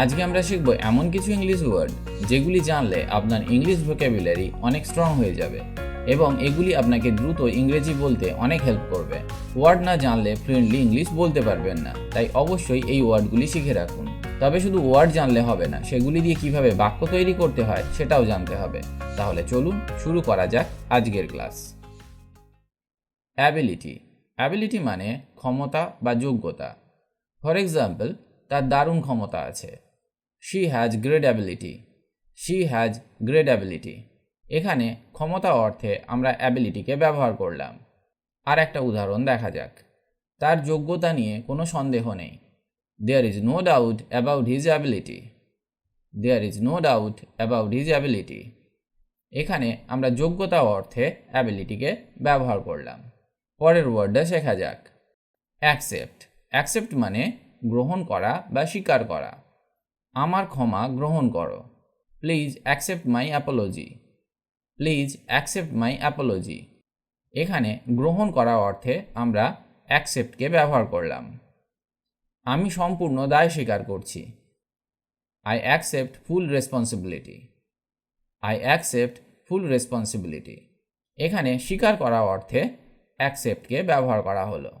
আজকে আমরা শিখব এমন কিছু ইংলিশ ওয়ার্ড যেগুলি জানলে আপনার ইংলিশ ভোক্যাবুলারি অনেক স্ট্রং হয়ে যাবে এবং এগুলি আপনাকে দ্রুত ইংরেজি বলতে অনেক হেল্প করবে। ওয়ার্ড না জানলে ফ্লুয়েন্টলি ইংলিশ বলতে পারবেন না, তাই অবশ্যই এই ওয়ার্ডগুলি শিখে রাখুন। তবে শুধু ওয়ার্ড জানলে হবে না, সেগুলি দিয়ে কীভাবে বাক্য তৈরি করতে হয় সেটাও জানতে হবে। তাহলে চলুন শুরু করা যাক আজকের ক্লাস অ্যাবিলিটি অ্যাবিলিটি মানে ক্ষমতা বা যোগ্যতা। ফর এক্সাম্পল তার দারুণ ক্ষমতা আছে। She has great ability she has great ability এখানে ক্ষমতা অর্থে আমরা অ্যাবিলিটিকে ব্যবহার করলাম। আর একটা উদাহরণ দেখা যাক। তার যোগ্যতা নিয়ে কোনো সন্দেহ নেই। There is no doubt about his ability there is no doubt about his ability এখানে আমরা যোগ্যতা অর্থে অ্যাবিলিটিকে ব্যবহার করলাম। পরের ওয়ার্ডটা শেখা যাক। অ্যাকসেপ্ট অ্যাকসেপ্ট মানে গ্রহণ করা বা স্বীকার করা। আমার ক্ষমা গ্রহণ করো। Please accept my apology please accept my apology এখানে গ্রহণ করা অর্থে আমরা অ্যাকসেপ্টকে ব্যবহার করলাম। আমি সম্পূর্ণ দায় স্বীকার করছি। I accept full responsibility I accept full responsibility এখানে স্বীকার করা অর্থে অ্যাকসেপ্টকে ব্যবহার করা হলো।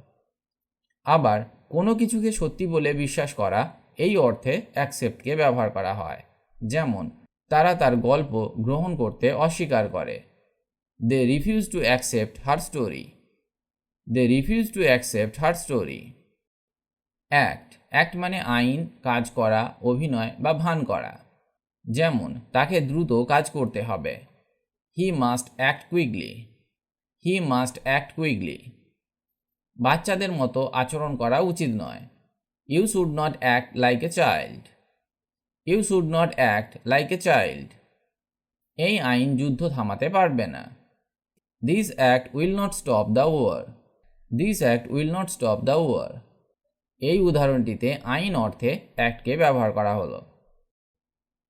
আবার কোনো কিছুকে সত্যি বলে বিশ্বাস করা, এই অর্থে অ্যাকসেপ্টকে ব্যবহার করা হয়। যেমন, তারা তার গল্প গ্রহণ করতে অস্বীকার করে। They refuse to accept her story they refuse to accept her story act act মানে আইন, কাজ করা, অভিনয় বা ভান করা। যেমন, তাকে দ্রুত কাজ করতে হবে। He must act quickly he must act quickly বাচ্চাদের মতো আচরণ করা উচিত নয়। You should not act like a child you should not act like a child এই আইন যুদ্ধ থামাতে পারবে না। This act will not stop the war this act will not stop the war এই উদাহরণটিতে আইন অর্থে অ্যাক্টকে ব্যবহার করা হলো।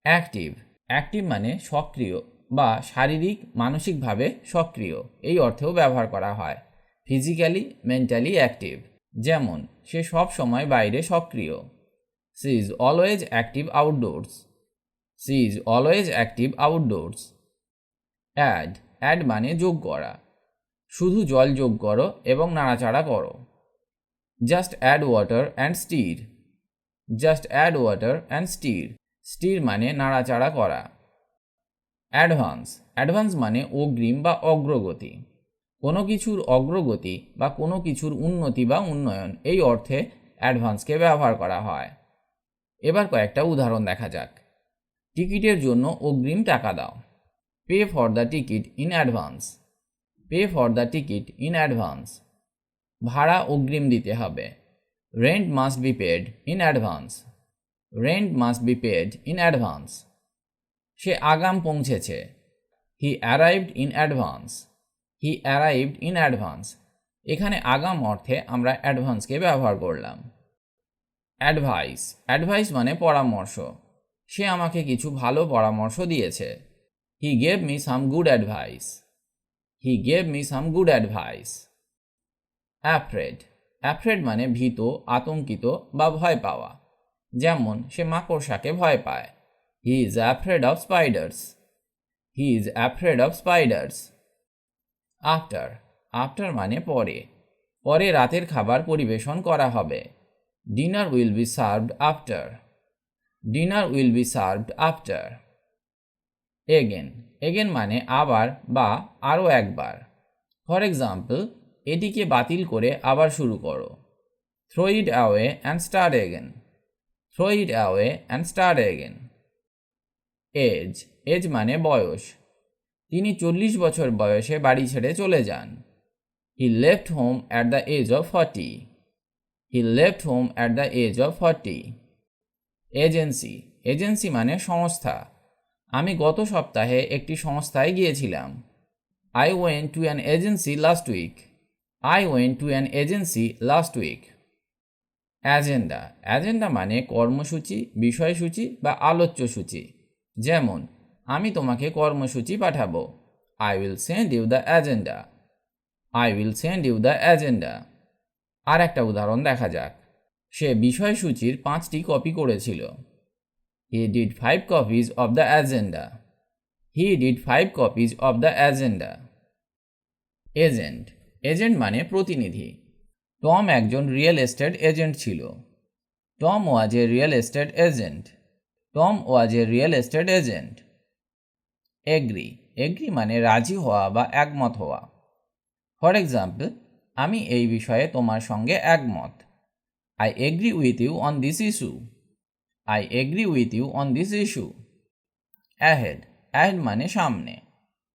অ্যাক্টিভ অ্যাক্টিভ মানে সক্রিয় বা শারীরিক, মানসিকভাবে সক্রিয়। এই অর্থেও ব্যবহার করা হয়। ফিজিক্যালি মেন্টালি অ্যাক্টিভ যেমন, সে সব সময় বাইরে সক্রিয়। She is always active outdoors she is always active outdoors add add মানে যোগ করা। শুধু জল যোগ করো এবং নাড়াচাড়া করো। Just add water and stir just add water and stir stir মানে নাড়াচাড়া করা। অ্যাডভান্স অ্যাডভান্স মানে অগ্রিম বা অগ্রগতি। কোনো কিছুর অগ্রগতি বা কোনো কিছুর উন্নতি বা উন্নয়ন, এই অর্থে অ্যাডভান্সকে ব্যবহার করা হয়। এবার কয়েকটা উদাহরণ দেখা যাক। টিকিটের জন্য অগ্রিম টাকা দাও। Pay for the ticket in advance pay for the ticket in advance ভাড়া অগ্রিম দিতে হবে। Rent must be paid in advance rent must be paid in advance সে আগাম পৌঁছেছে। He arrived in advance he arrived in advance এখানে আগাম অর্থে আমরা অ্যাডভান্সকে ব্যবহার করলাম। অ্যাডভাইস অ্যাডভাইস মানে পরামর্শ। সে আমাকে কিছু ভালো পরামর্শ দিয়েছে। He gave me some good advice he gave me some good advice afraid afraid মানে ভীত, আতঙ্কিত বা ভয় পাওয়া। যেমন, সে মাকড়সাকে ভয় পায়। He is afraid of spiders he is afraid of spiders after after মানে পরে। পরে রাতের খাবার পরিবেশন করা হবে। Dinner will be served after dinner will be served after again again মানে আবার বা আরও একবার। ফর এক্সাম্পল এটিকে বাতিল করে আবার শুরু করো। Throw it away and start again throw it away and start again age age মানে বয়স। তিনি চল্লিশ বছর বয়সে বাড়ি ছেড়ে চলে যান। He left home at the age of forty he left home at the age of forty agency agency মানে সংস্থা। আমি গত সপ্তাহে একটি সংস্থায় গিয়েছিলাম। I went to an agency last week I went to an agency last week agenda agenda মানে কর্মসূচি, বিষয়সূচি বা আলোচ্যসূচি। যেমন আমি তোমাকে কর্মসূচি পাঠাবো। I will send you the agenda I will send you the agenda আর একটা উদাহরণ দেখা যাক। সে বিষয়সূচির পাঁচটি কপি করেছিল। He did five copies of the agenda he did five copies of the agenda agent agent মানে প্রতিনিধি। টম একজন রিয়েল এস্টেট এজেন্ট ছিল। Tom was a real estate agent Tom was a real estate agent agree agree মানে রাজি হওয়া বা একমত হওয়া। ফর এক্সাম্পল আমি এই বিষয়ে তোমার সঙ্গে একমত। I agree with you on this issue I agree with you on this issue ahead ahead মানে সামনে।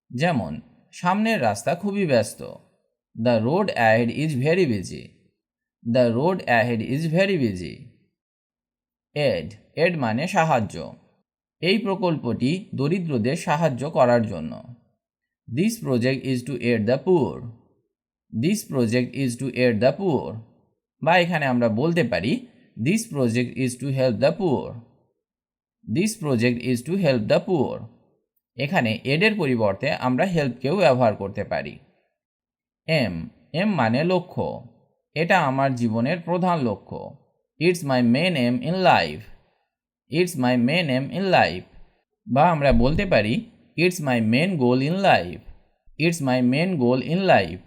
যেমন, সামনের রাস্তা খুবই ব্যস্ত। The road ahead is very busy the road ahead is very busy aid aid মানে সাহায্য। এই প্রকল্পটি দরিদ্রদের সাহায্য করার জন্য। This project is to aid the poor this project is to aid the poor বা এখানে আমরা বলতে পারি this project is to help the poor this project is to help the poor এখানে এডের পরিবর্তে আমরা হেল্পকেও ব্যবহার করতে পারি। এম এম মানে লক্ষ্য। এটা আমার জীবনের প্রধান লক্ষ্য। It's my main aim in life it's my main aim in life বা আমরা বলতে পারি it's my main goal in life it's my main goal in life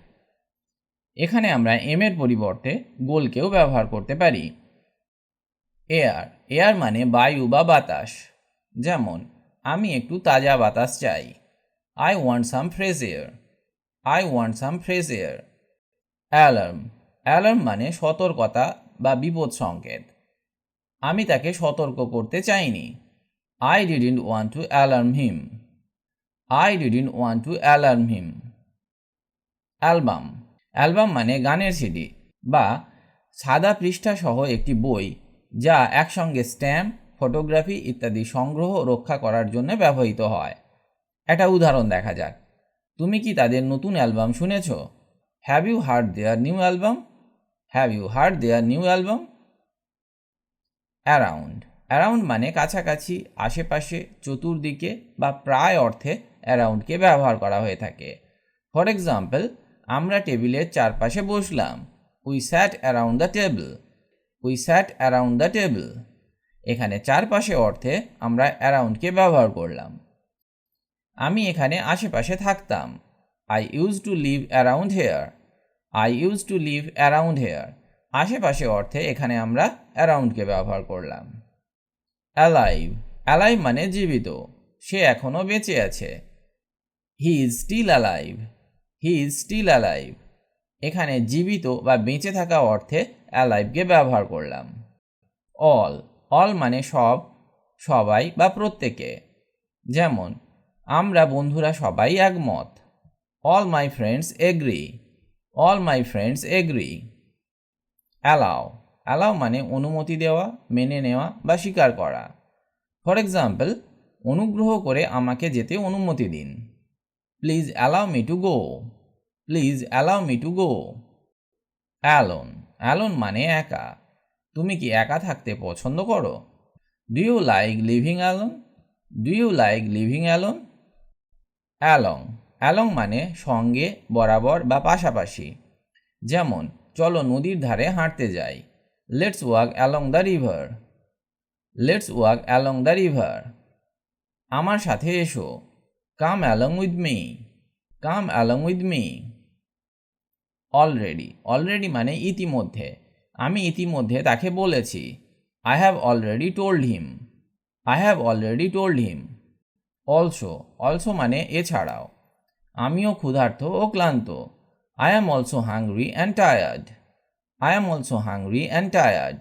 এখানে আমরা এম এর পরিবর্তে গোলকেও ব্যবহার করতে পারি। এয়ার এয়ার মানে বায়ু বা বাতাস। যেমন, আমি একটু তাজা বাতাস চাই। I want some fresh air I want some fresh air alarm alarm মানে সতর্কতা বা বিপদ সংকেত আমি তাকে সতর্ক করতে চাইনি। I didn't want to alarm him I didn't want to alarm him album album মানে গানের সিডি বা সাদা পৃষ্ঠা সহ একটি বই যা একসঙ্গে স্ট্যাম্প ফটোগ্রাফি ইত্যাদি সংগ্রহ রক্ষা করার জন্য ব্যবহৃত হয়। একটা উদাহরণ দেখা যাক। তুমি কি তাদের নতুন অ্যালবাম শুনেছ? Have you heard their new album have you heard their new album around around মানে কাছাকাছি, আশেপাশে, চতুর্দিকে বা প্রায় অর্থে অ্যারাউন্ডকে ব্যবহার করা হয়ে থাকে। ফর এক্সাম্পল আমরা টেবিলের চারপাশে বসলাম। We sat around the table we sat around the table এখানে চারপাশে অর্থে আমরা অ্যারাউন্ডকে ব্যবহার করলাম। আমি এখানে আশেপাশে থাকতাম। I used to live around here I used to live around here আশেপাশে অর্থে এখানে আমরা অ্যারাউন্ডকে ব্যবহার করলাম। অ্যালাইভ। অ্যালাইভ মানে জীবিত। সে এখনও বেঁচে আছে। He is still alive. He is still alive. এখানে জীবিত বা বেঁচে থাকা অর্থে অ্যালাইভকে ব্যবহার করলাম। অল। অল মানে সব, সবাই বা প্রত্যেকে। যেমন, আমরা বন্ধুরা সবাই একমত। All my friends agree. All my friends agree. Allow. Allow মানে অনুমতি দেওয়া, মেনে নেওয়া বা স্বীকার করা। ফর এক্সাম্পল, অনুগ্রহ করে আমাকে যেতে অনুমতি দিন। Please allow me to go. Please allow me to go. Alone. Alone মানে একা। তুমি কি একা থাকতে পছন্দ করো? Do you like living alone? Do you like living alone? Along. Along মানে সঙ্গে, বরাবর বা পাশাপাশি। যেমন চলো নদীর ধারে হাঁটতে যাই। Let's walk along the river let's walk along the river আমার সাথে এসো। Come along with me come along with me already already মানে ইতিমধ্যে। আমি ইতিমধ্যে তাকে বলেছি। I have already told him I have already told him also also মানে এছাড়াও। আমিও ক্ষুধার্ত ও ক্লান্ত। I am also hungry and tired I am also hungry and tired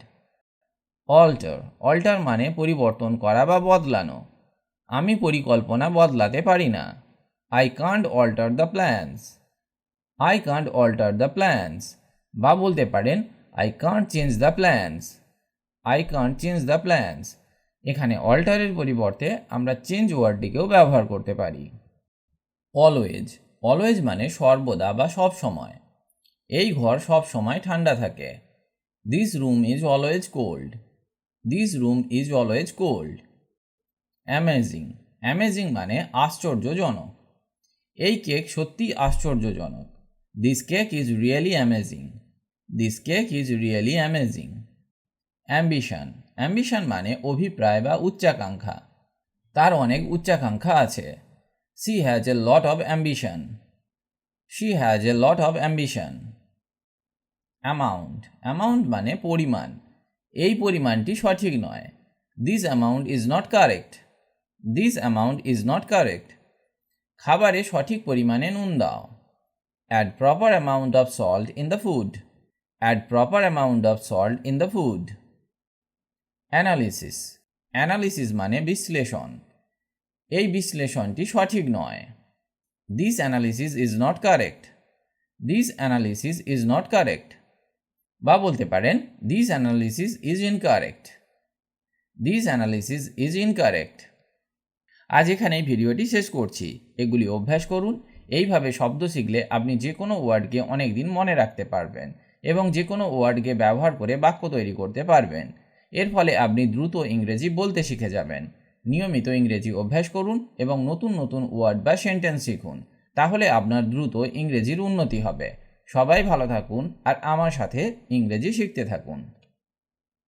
alter alter মানে পরিবর্তন করা বা বদলানো। আমি পরিকল্পনা বদলাতে পারি না। I can't alter the plans I can't alter the plans বা বলতে পারেন I can't change the plans I can't change the plans এখানে অল্টারের পরিবর্তে আমরা চেঞ্জ ওয়ার্ডটিকেও ব্যবহার করতে পারি। অলওয়েজ অলওয়েজ মানে সর্বদা বা সব সময়। এই ঘর সব সময় ঠান্ডা থাকে। This room is always cold this room is always cold amazing amazing মানে আশ্চর্যজনক। এই কেক সত্যি আশ্চর্যজনক। This cake is really amazing this cake is really amazing ambition ambition মানে অভিপ্রায় বা উচ্চাকাঙ্ক্ষা। তার অনেক উচ্চাকাঙ্ক্ষা আছে। She has a lot of ambition she has a lot of ambition amount amount মানে পরিমাণ। এই পরিমাণটি সঠিক নয়। This amount is not correct this amount is not correct খাবারে সঠিক পরিমাণে নুন দাও। Add proper amount of salt in the food add proper amount of salt in the food analysis analysis মানে বিশ্লেষণ। এই বিশ্লেষণটি সঠিক নয়। This analysis is not correct this analysis is not correct বা বলতে পারেন this analysis is incorrect this analysis is incorrect আজ এখানেই ভিডিওটি শেষ করছি। এগুলি অভ্যাস করুন। এইভাবে শব্দ শিখলে আপনি যে কোনো ওয়ার্ডকে অনেক দিন মনে রাখতে পারবেন এবং যে কোনো ওয়ার্ডকে ব্যবহার করে বাক্য তৈরি করতে পারবেন। এর ফলে আপনি দ্রুত ইংরেজি বলতে শিখে যাবেন। নিয়মিত ইংরেজি অভ্যাস করুন এবং নতুন নতুন ওয়ার্ড বা সেন্টেন্স শিখুন। তাহলে আপনার দ্রুত ইংরেজির উন্নতি হবে। সবাই ভালো থাকুন আর আমার সাথে ইংরেজি শিখতে থাকুন।